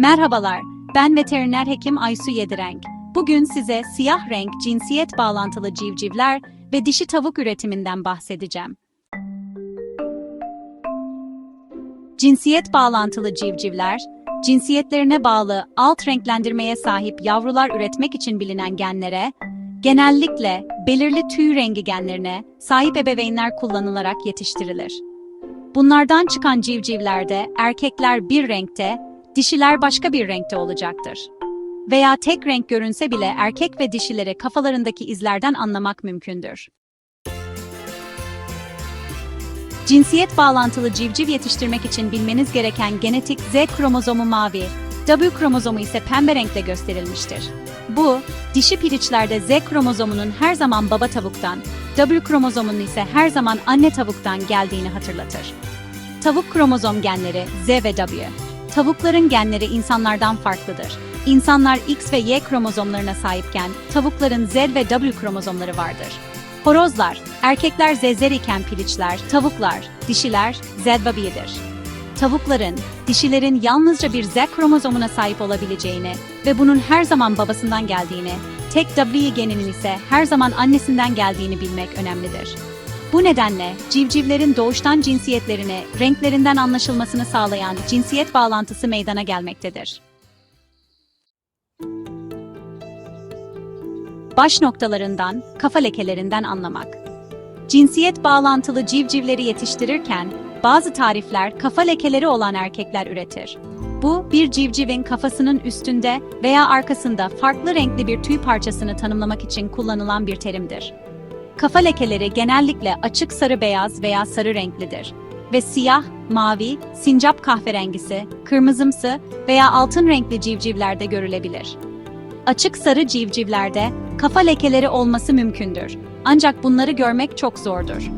Merhabalar, ben veteriner hekim Aysu Yedirenk. Bugün size siyah renk cinsiyet bağlantılı civcivler ve dişi tavuk üretiminden bahsedeceğim. Cinsiyet bağlantılı civcivler, cinsiyetlerine bağlı alt renklendirmeye sahip yavrular üretmek için bilinen genlere, genellikle belirli tüy rengi genlerine sahip ebeveynler kullanılarak yetiştirilir. Bunlardan çıkan civcivlerde erkekler bir renkte, dişiler başka bir renkte olacaktır. Veya tek renk görünse bile erkek ve dişileri kafalarındaki izlerden anlamak mümkündür. Cinsiyet bağlantılı civciv yetiştirmek için bilmeniz gereken genetik Z kromozomu mavi, W kromozomu ise pembe renkte gösterilmiştir. Bu, dişi piriçlerde Z kromozomunun her zaman baba tavuktan, W kromozomunun ise her zaman anne tavuktan geldiğini hatırlatır. Tavuk kromozom genleri Z ve W. Tavukların genleri insanlardan farklıdır. İnsanlar X ve Y kromozomlarına sahipken tavukların Z ve W kromozomları vardır. Horozlar, erkekler ZZR iken piliçler, tavuklar, dişiler Z ve B'dir. Tavukların, dişilerin yalnızca bir Z kromozomuna sahip olabileceğini ve bunun her zaman babasından geldiğini, tek W geninin ise her zaman annesinden geldiğini bilmek önemlidir. Bu nedenle civcivlerin doğuştan cinsiyetlerini, renklerinden anlaşılmasını sağlayan cinsiyet bağlantısı meydana gelmektedir. Baş noktalarından, kafa lekelerinden anlamak. Cinsiyet bağlantılı civcivleri yetiştirirken bazı tarifler kafa lekeleri olan erkekler üretir. Bu, bir civcivin kafasının üstünde veya arkasında farklı renkli bir tüy parçasını tanımlamak için kullanılan bir terimdir. Kafa lekeleri genellikle açık sarı beyaz veya sarı renklidir ve siyah, mavi, sincap kahverengisi, kırmızımsı veya altın renkli civcivlerde görülebilir. Açık sarı civcivlerde kafa lekeleri olması mümkündür. Ancak bunları görmek çok zordur.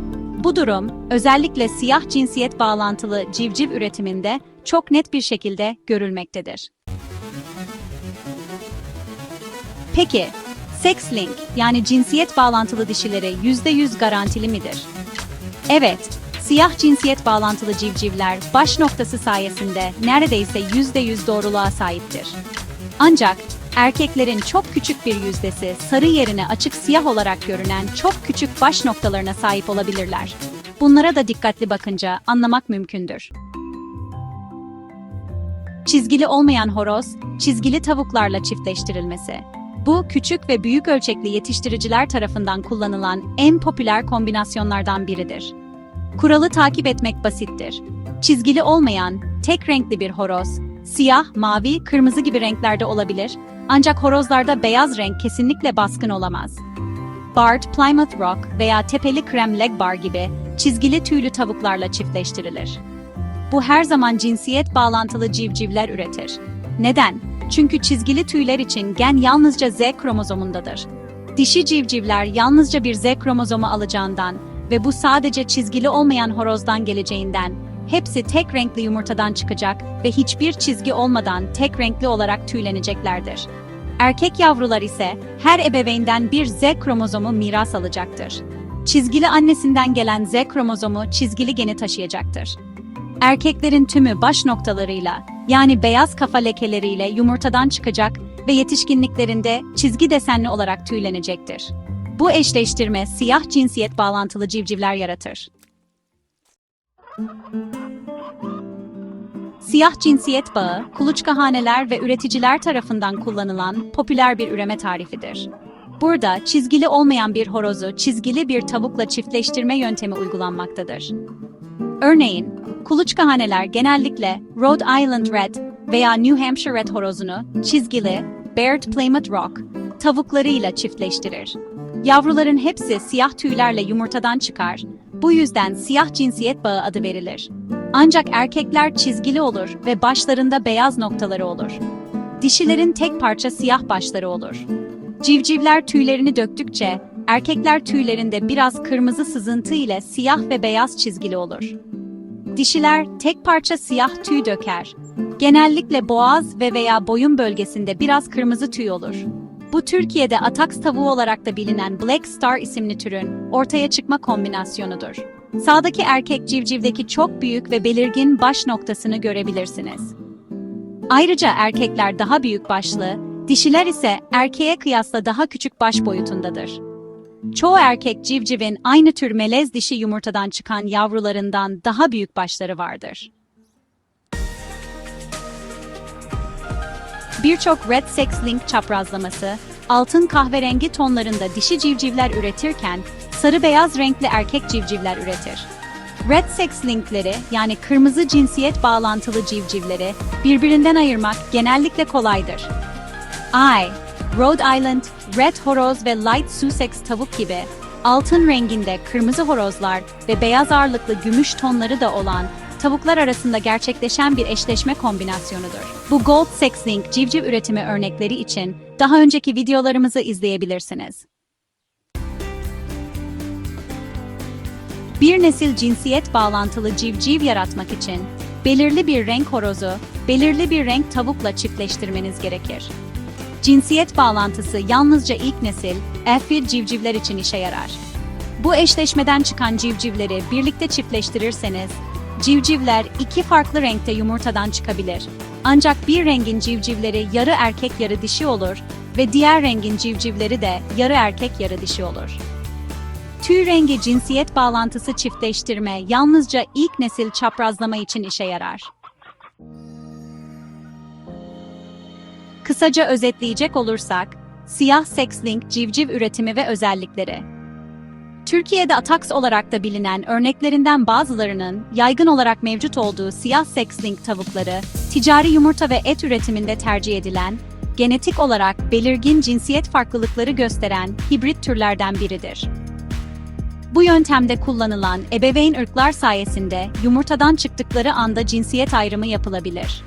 Bu durum özellikle siyah cinsiyet bağlantılı civciv üretiminde çok net bir şekilde görülmektedir. Peki, sex link yani cinsiyet bağlantılı dişileri %100 garantili midir? Evet, siyah cinsiyet bağlantılı civcivler baş noktası sayesinde neredeyse %100 doğruluğa sahiptir. Ancak erkeklerin çok küçük bir yüzdesi sarı yerine açık siyah olarak görünen çok küçük baş noktalarına sahip olabilirler. Bunlara da dikkatli bakınca anlamak mümkündür. Çizgili olmayan horoz, çizgili tavuklarla çiftleştirilmesi. Bu küçük ve büyük ölçekli yetiştiriciler tarafından kullanılan en popüler kombinasyonlardan biridir. Kuralı takip etmek basittir. Çizgili olmayan, tek renkli bir horoz, siyah, mavi, kırmızı gibi renklerde olabilir ancak horozlarda beyaz renk kesinlikle baskın olamaz. Bart, Plymouth Rock veya tepeli krem legbar gibi çizgili tüylü tavuklarla çiftleştirilir. Bu her zaman cinsiyet bağlantılı civcivler üretir. Neden? Çünkü çizgili tüyler için gen yalnızca Z kromozomundadır. Dişi civcivler yalnızca bir Z kromozomu alacağından ve bu sadece çizgili olmayan horozdan geleceğinden hepsi tek renkli yumurtadan çıkacak ve hiçbir çizgi olmadan tek renkli olarak tüyleneceklerdir. Erkek yavrular ise her ebeveynden bir Z kromozomu miras alacaktır. Çizgili annesinden gelen Z kromozomu çizgili geni taşıyacaktır. Erkeklerin tümü baş noktalarıyla, yani beyaz kafa lekeleriyle yumurtadan çıkacak ve yetişkinliklerinde çizgi desenli olarak tüylenecektir. Bu eşleştirme siyah cinsiyet bağlantılı civcivler yaratır. Siyah cinsiyet bağı, kuluçkahaneler ve üreticiler tarafından kullanılan popüler bir üreme tarifidir. Burada çizgili olmayan bir horozu çizgili bir tavukla çiftleştirme yöntemi uygulanmaktadır. Örneğin, kuluçkahaneler genellikle Rhode Island Red veya New Hampshire Red horozunu çizgili Baird Plymouth Rock tavuklarıyla çiftleştirir. Yavruların hepsi siyah tüylerle yumurtadan çıkar, bu yüzden siyah cinsiyet bağı adı verilir. Ancak erkekler çizgili olur ve başlarında beyaz noktaları olur. Dişilerin tek parça siyah başları olur. Civcivler tüylerini döktükçe erkekler tüylerinde biraz kırmızı sızıntı ile siyah ve beyaz çizgili olur. Dişiler tek parça siyah tüy döker. Genellikle boğaz ve veya boyun bölgesinde biraz kırmızı tüy olur. Bu Türkiye'de ataks tavuğu olarak da bilinen Black Star isimli türün ortaya çıkma kombinasyonudur. Sağdaki erkek civcivdeki çok büyük ve belirgin baş noktasını görebilirsiniz. Ayrıca erkekler daha büyük başlı, dişiler ise erkeğe kıyasla daha küçük baş boyutundadır. Çoğu erkek civcivin aynı tür melez dişi yumurtadan çıkan yavrularından daha büyük başları vardır. Birçok Red Sex Link çaprazlaması, altın kahverengi tonlarında dişi civcivler üretirken, sarı beyaz renkli erkek civcivler üretir. Red Sex Linkleri yani kırmızı cinsiyet bağlantılı civcivleri birbirinden ayırmak genellikle kolaydır. I, Rhode Island, Red Horoz ve Light Sussex tavuk gibi altın renginde kırmızı horozlar ve beyaz ağırlıklı gümüş tonları da olan tavuklar arasında gerçekleşen bir eşleşme kombinasyonudur. Bu Gold Sex Link civciv üretimi örnekleri için daha önceki videolarımızı izleyebilirsiniz. Bir nesil cinsiyet bağlantılı civciv yaratmak için belirli bir renk horozu, belirli bir renk tavukla çiftleştirmeniz gerekir. Cinsiyet bağlantısı yalnızca ilk nesil, F1 civcivler için işe yarar. Bu eşleşmeden çıkan civcivleri birlikte çiftleştirirseniz, civcivler iki farklı renkte yumurtadan çıkabilir. Ancak bir rengin civcivleri yarı erkek yarı dişi olur ve diğer rengin civcivleri de yarı erkek yarı dişi olur. Tüy rengi cinsiyet bağlantısı çiftleştirme yalnızca ilk nesil çaprazlama için işe yarar. Kısaca özetleyecek olursak, siyah sex-link civciv üretimi ve özellikleri. Türkiye'de Atax olarak da bilinen örneklerinden bazılarının yaygın olarak mevcut olduğu siyah sex-link tavukları, ticari yumurta ve et üretiminde tercih edilen, genetik olarak belirgin cinsiyet farklılıkları gösteren hibrit türlerden biridir. Bu yöntemde kullanılan ebeveyn ırklar sayesinde yumurtadan çıktıkları anda cinsiyet ayrımı yapılabilir.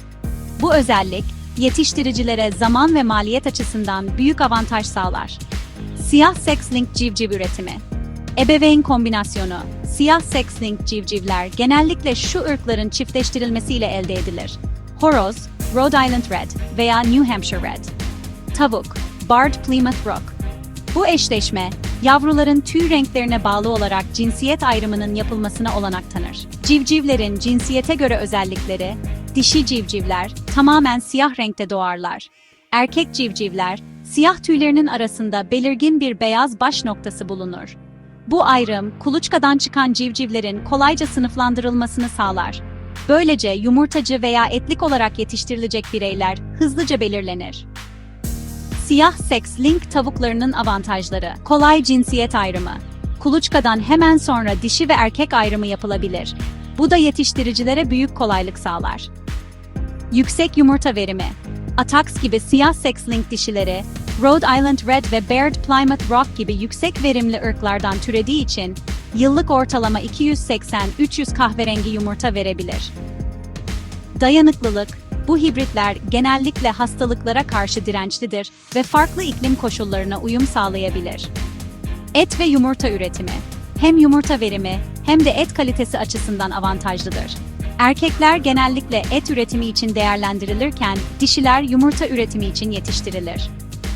Bu özellik, yetiştiricilere zaman ve maliyet açısından büyük avantaj sağlar. Siyah sex-link civciv üretimi Ebeveyn kombinasyonu Siyah sex-link civcivler genellikle şu ırkların çiftleştirilmesiyle elde edilir. Horoz, Rhode Island Red veya New Hampshire Red. Tavuk, Barred Plymouth Rock. Bu eşleşme, yavruların tüy renklerine bağlı olarak cinsiyet ayrımının yapılmasına olanak tanır. Civcivlerin cinsiyete göre özellikleri, dişi civcivler tamamen siyah renkte doğarlar. Erkek civcivler, siyah tüylerinin arasında belirgin bir beyaz baş noktası bulunur. Bu ayrım, kuluçkadan çıkan civcivlerin kolayca sınıflandırılmasını sağlar. Böylece yumurtacı veya etlik olarak yetiştirilecek bireyler hızlıca belirlenir. Siyah seks link tavuklarının avantajları. Kolay cinsiyet ayrımı. Kuluçkadan hemen sonra dişi ve erkek ayrımı yapılabilir. Bu da yetiştiricilere büyük kolaylık sağlar. Yüksek yumurta verimi. Atax gibi siyah seks link dişileri, Rhode Island Red ve Baird Plymouth Rock gibi yüksek verimli ırklardan türediği için yıllık ortalama 280-300 kahverengi yumurta verebilir. Dayanıklılık, bu hibritler genellikle hastalıklara karşı dirençlidir ve farklı iklim koşullarına uyum sağlayabilir. Et ve yumurta üretimi, hem yumurta verimi hem de et kalitesi açısından avantajlıdır. Erkekler genellikle et üretimi için değerlendirilirken dişiler yumurta üretimi için yetiştirilir.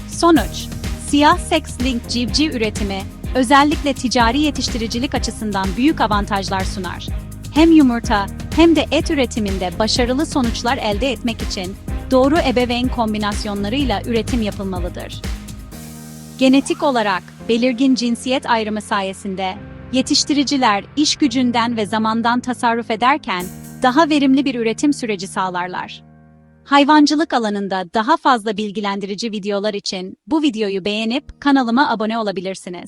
Sonuç, siyah seks link civciv üretimi özellikle ticari yetiştiricilik açısından büyük avantajlar sunar. Hem yumurta hem de et üretiminde başarılı sonuçlar elde etmek için doğru ebeveyn kombinasyonlarıyla üretim yapılmalıdır. Genetik olarak belirgin cinsiyet ayrımı sayesinde yetiştiriciler iş gücünden ve zamandan tasarruf ederken daha verimli bir üretim süreci sağlarlar. Hayvancılık alanında daha fazla bilgilendirici videolar için bu videoyu beğenip kanalıma abone olabilirsiniz.